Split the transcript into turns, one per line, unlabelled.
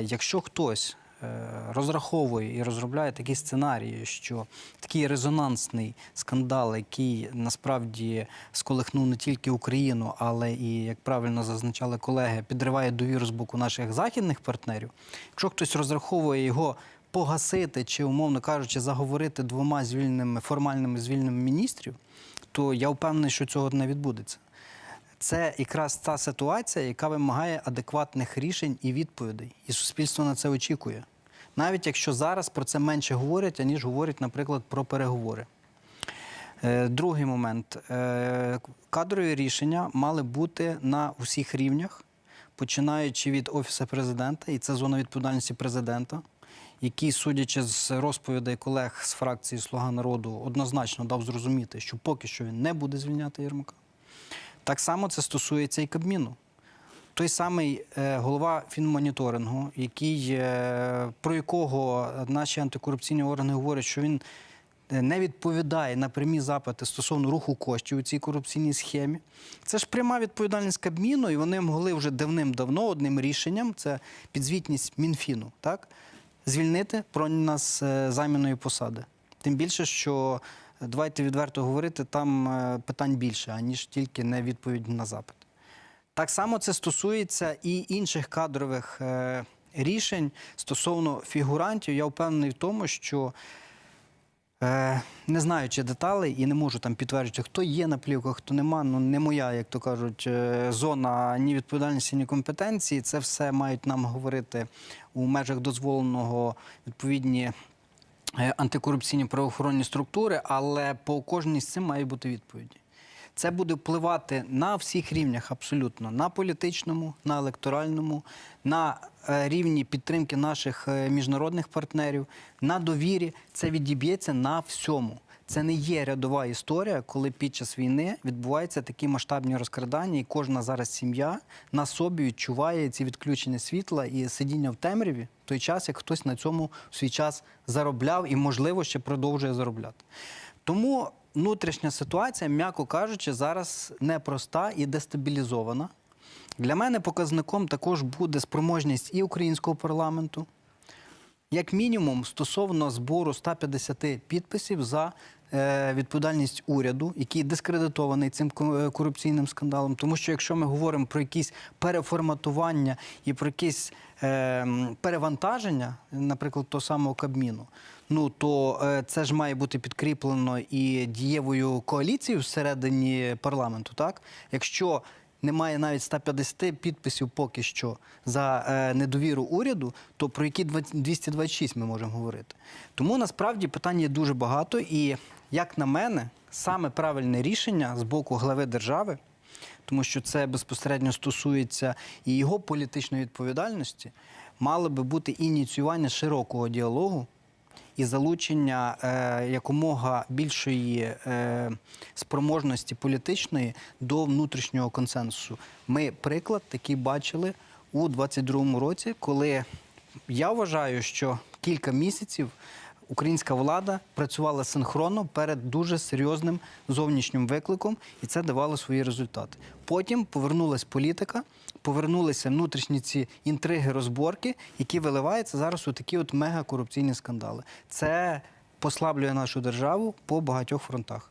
Якщо хтось е, розраховує і розробляє такі сценарії, що такий резонансний скандал, який насправді сколихнув не тільки Україну, але і, як правильно зазначали колеги, підриває довіру з боку наших західних партнерів. Якщо хтось розраховує його погасити чи, умовно кажучи, заговорити двома звільненими формальними звільненими міністрів, то я впевнений, що цього не відбудеться. Це якраз та ситуація, яка вимагає адекватних рішень і відповідей. І суспільство на це очікує. Навіть якщо зараз про це менше говорять, аніж говорять, наприклад, про переговори. Е, Другий момент. Е, Кадрові рішення мали бути на усіх рівнях, починаючи від Офісу президента, і це зона відповідальності президента, який, судячи з розповідей колег з фракції Слуга народу, однозначно дав зрозуміти, що поки що він не буде звільняти Єрмака. Так само це стосується і Кабміну. Той самий е, голова фінмоніторингу, який, е, про якого наші антикорупційні органи говорять, що він е, не відповідає на прямі запити стосовно руху коштів у цій корупційній схемі. Це ж пряма відповідальність Кабміну, і вони могли вже давним-давно одним рішенням, це підзвітність Мінфіну, так, звільнити про нас е, посади. Тим більше, що давайте відверто говорити, там е, питань більше, аніж тільки не відповідь на запит. Так само це стосується і інших кадрових е, рішень стосовно фігурантів. Я впевнений в тому, що е, не знаючи деталей і не можу там підтверджувати, хто є на плівках, хто нема. Ну не моя, як то кажуть, зона ні відповідальності, ні компетенції. Це все мають нам говорити у межах дозволеного відповідні. Е, Антикорупційні правоохоронні структури, але по кожній з цим має бути відповіді. Це буде впливати на всіх рівнях абсолютно на політичному, на електоральному, на е, рівні підтримки наших е, міжнародних партнерів, на довірі. Це відіб'ється на всьому. Це не є рядова історія, коли під час війни відбуваються такі масштабні розкрадання, і кожна зараз сім'я на собі відчуває ці відключення світла і сидіння в темряві в той час, як хтось на цьому в свій час заробляв і, можливо, ще продовжує заробляти. Тому внутрішня ситуація, м'яко кажучи, зараз непроста і дестабілізована. Для мене показником також буде спроможність і українського парламенту, як мінімум, стосовно збору 150 підписів за е, відповідальність уряду, який дискредитований цим е, корупційним скандалом. Тому що якщо ми говоримо про якісь переформатування і про якісь е, перевантаження, наприклад, того самого Кабміну, ну то е, це ж має бути підкріплено і дієвою коаліцією всередині парламенту. Так, якщо немає навіть 150 підписів поки що за е, недовіру уряду, то про які 20 226 ми можемо говорити. Тому насправді питань є дуже багато, і як на мене, саме правильне рішення з боку глави держави, тому що це безпосередньо стосується і його політичної відповідальності, мало би бути ініціювання широкого діалогу і залучення е, якомога більшої е, спроможності політичної до внутрішнього консенсусу. Ми приклад такий бачили у 22-му році, коли я вважаю, що кілька місяців українська влада працювала синхронно перед дуже серйозним зовнішнім викликом, і це давало свої результати. Потім повернулась політика, повернулися внутрішні ці інтриги, розборки, які виливаються зараз у такі от мегакорупційні скандали. Це послаблює нашу державу по багатьох фронтах.